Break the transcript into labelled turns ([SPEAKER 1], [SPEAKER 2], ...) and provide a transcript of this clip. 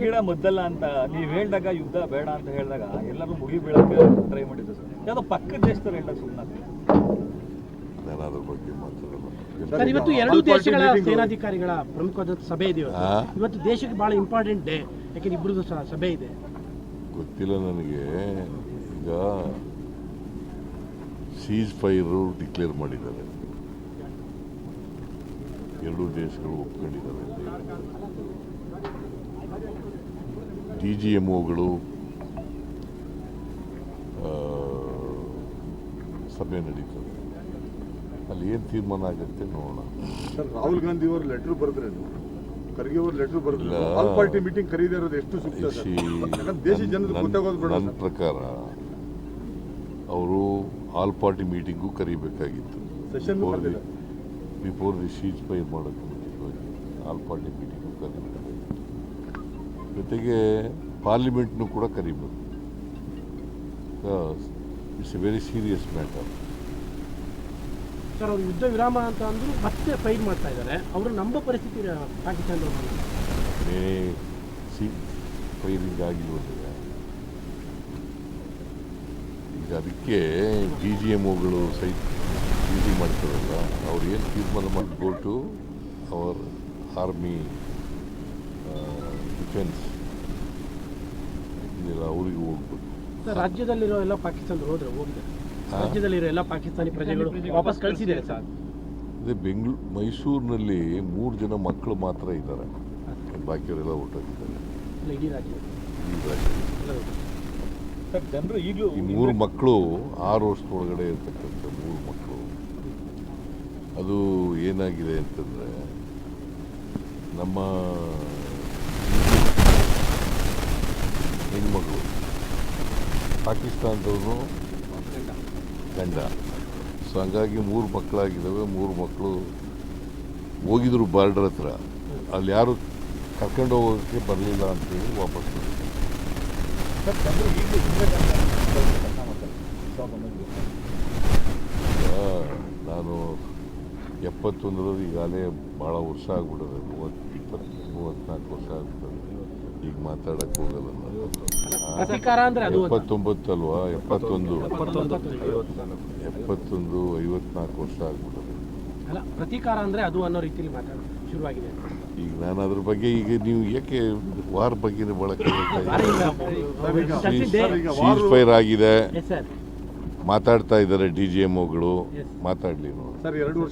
[SPEAKER 1] ಗಿಡ ಮದ್ದಲ್ಲ ಅಂತ ನೀವು ಹೇಳಿದಾಗ ಯುದ್ಧ ಬೇಡ ಅಂತ ಹೇಳಿದಾಗ ಎಲ್ಲರೂ ಮುಗಿ ಬೀಳಕ್ಕೆ ಟ್ರೈ ಮಾಡಿದ್ರು ಸರ್. ಯಾವುದೋ ಪಕ್ಕದ ದೇಶದವ್ರು ಹೇಳಿದಾಗ ಸುಮ್ಮನೆ
[SPEAKER 2] ಬಗ್ಗೆ ಮಾತಾಡಲ್ಲ
[SPEAKER 3] ಸರ್ ಇವತ್ತು ಎರಡೂ ದೇಶಗಳ ಸೇನಾಧಿಕಾರಿಗಳ ಪ್ರಮುಖವಾದ ಸಭೆ ಇದೆ ಇವತ್ತು.
[SPEAKER 2] ಆ?
[SPEAKER 3] ಇವತ್ತು ದೇಶಕ್ಕೆ ಬಹಳ ಇಂಪಾರ್ಟೆಂಟ್ ಡೇ ಯಾಕೆಂದ್ರೆ ಸಹ ಸಭೆ ಇದೆ.
[SPEAKER 2] ಗೊತ್ತಿಲ್ಲ ನನಗೆ. ಈಗ ಸೀಸ್ ಫೈರು ಡಿಕ್ಲೇರ್ ಮಾಡಿದ್ದಾರೆ. ಎರಡೂ ದೇಶಗಳು ಒಪ್ಕೊಂಡಿದ್ದಾರೆ ಡಿ ಜಿ ಎಂ ಒಗಳು ಸಭೆ ನಡೀತದೆ. ಅಲ್ಲಿ ಏನು ತೀರ್ಮಾನ ಆಗುತ್ತೆ ನೋಡೋಣ.
[SPEAKER 4] ಸರ್ ರಾಹುಲ್ ಗಾಂಧಿ ಅವರು ಲೆಟ್ರ್ ಬರೆದ್ರೆ ಖರ್ಗೆ ಅವರು ಲೆಟರ್ ಬರೆದ್ರೆ ಆಲ್ ಪಾರ್ಟಿ ಮೀಟಿಂಗ್ ಕರೀದೇ ಇರೋದು ಎಷ್ಟು ದೇಶ ಬೇಡ
[SPEAKER 2] ನನ್ನ ಪ್ರಕಾರ ಅವರು ಆಲ್ ಪಾರ್ಟಿ ಮೀಟಿಂಗು ಕರಿಬೇಕಾಗಿತ್ತು. ಬಿಫೋರ್ ದಿ ಶೀಟ್ ಫೈರ್ ಮಾಡೋಕ್ಕೆ ಮುಂಚಿತವಾಗಿ ಆಲ್ ಪಾರ್ಟಿ ಮೀಟಿಂಗು ಕರಿಬೇಕಾಗಿತ್ತು. ಜೊತೆಗೆ ಪಾರ್ಲಿಮೆಂಟ್ನು ಕೂಡ ಕರಿಬೇಕು. It's a very serious matter
[SPEAKER 3] sir ಅವ್ರು ಯುದ್ಧ ವಿರಾಮ ಅಂತ ಅಂದರು ಮತ್ತೆ ಫೈರ್ ಮಾಡ್ತಾ ಇದ್ದಾರೆ. ಅವರು ನಂಬೋ ಪರಿಸ್ಥಿತಿ ಪಾಕಿಸ್ತಾನದವರು
[SPEAKER 2] ಮೇ ಸಿ ಫೈರಿಂಗ್ ಆಗಿಲ್ವಲ್ಲ ಈಗ ಅದಕ್ಕೆ ಡಿ ಜಿ ಎಂ ಒಗಳು ಸಹಿತ ಡ್ಯೂಟಿ ಮಾಡ್ತಾರಲ್ಲ ಅವ್ರು ಏನು ತೀರ್ಮಾನ ಮಾಡಿ go to our army defence ಇದೆಲ್ಲ ಅವ್ರಿಗೆ ಹೋಗ್ಬೇಕು.
[SPEAKER 3] ಸರ್ ರಾಜ್ಯದಲ್ಲಿರೋ ಎಲ್ಲ ಪಾಕಿಸ್ತಾನ ಹೋದ್ರೆ ಹೋಗಿದ್ದಾರೆ
[SPEAKER 2] ಹಾ?
[SPEAKER 3] ರಾಜ್ಯದಲ್ಲಿರೋ ಎಲ್ಲ ಪಾಕಿಸ್ತಾನಿ ಪ್ರಜೆಗಳು ವಾಪಸ್ ಕಳಿಸಿದ್ದಾರೆ ಸರ್.
[SPEAKER 2] ಅದೇ ಬೆಂಗಳೂರು ಮೈಸೂರಿನಲ್ಲಿ ಮೂರು ಜನ ಮಕ್ಕಳು ಮಾತ್ರ ಇದ್ದಾರೆ. ಬಾಕಿಯವರೆಲ್ಲ ಹೊರಟೋಗಿದ್ದಾರೆ.
[SPEAKER 3] ಇಡೀ ರಾಜ್ಯ
[SPEAKER 1] ಜನರು ಈಗಲೂ
[SPEAKER 2] ಈ ಮೂರು ಮಕ್ಕಳು ಆರು ವರ್ಷದೊಳಗಡೆ ಇರ್ತಕ್ಕಂಥ ಮೂರು ಮಕ್ಕಳು ಅದು ಏನಾಗಿದೆ ಅಂತಂದರೆ ನಮ್ಮ ಪಾಕಿಸ್ತಾನದವನು ಗಂಡ. ಸೊ ಹಂಗಾಗಿ ಮೂರು ಮಕ್ಕಳಾಗಿದ್ದಾವೆ ಮೂರು ಮಕ್ಕಳು ಹೋಗಿದ್ರು ಬಾರ್ಡರ್ ಹತ್ರ. ಅಲ್ಲಿ ಯಾರು ಕರ್ಕೊಂಡು ಹೋಗೋಕ್ಕೆ ಬರಲಿಲ್ಲ ಅಂತೇಳಿ ವಾಪಸ್ ನಾನು ಎಪ್ಪತ್ತೊಂದರಲ್ಲಿ ಈಗಾಗಲೇ ಭಾಳ ವರ್ಷ ಆಗ್ಬಿಡೋದು ಮೂವತ್ತು ಇಪ್ಪತ್ತು ಮೂವತ್ತ್ನಾಲ್ಕು ವರ್ಷ ಆಗ್ಬಿಡೋದು ಈಗ ಮಾತಾಡೋಕ್ಕೆ ಹೋಗಲ್ಲ ನಾನು ಆ,
[SPEAKER 3] ಅಂದ್ರೆ ಅದು ಅಂತ.
[SPEAKER 2] ಎಪ್ಪತ್ತೊಂಬತ್ತು ಅಲ್ವಾ? ಎಪ್ಪತ್ತೊಂದು.
[SPEAKER 3] ಎಪ್ಪತ್ತೊಂದು.
[SPEAKER 2] ಐವತ್ನಾಲ್ಕು ವರ್ಷ ಆಗ್ಬಿಡೋದು
[SPEAKER 3] ಅಲ್ಲ ಪ್ರತೀಕಾರ ಅಂದ್ರೆ ಅದು ಅನ್ನೋ ರೀತಿಯಲ್ಲಿ ಮಾತಾಡೋದು ಶುರುವಾಗಿದೆ.
[SPEAKER 2] ಈಗ ನಾನು ಅದ್ರ ಬಗ್ಗೆ ಈಗ ನೀವು ಯಾಕೆ ವಾರ್ ಬಗ್ಗೆ
[SPEAKER 4] ಬಳಕೆ
[SPEAKER 2] ಫೈರ್ ಆಗಿದೆ.
[SPEAKER 3] ಎಸ್ ಸರ್
[SPEAKER 2] ಮಾತಾಡ್ತಾ ಇದ್ದಾರೆ ಡಿ ಜಿ ಎಂ ಒಗಳು
[SPEAKER 3] Yes.
[SPEAKER 2] ಮಾತಾಡಲಿ ನೋಡಿ.
[SPEAKER 4] ಸರ್ ಎರಡು ವರ್ಷ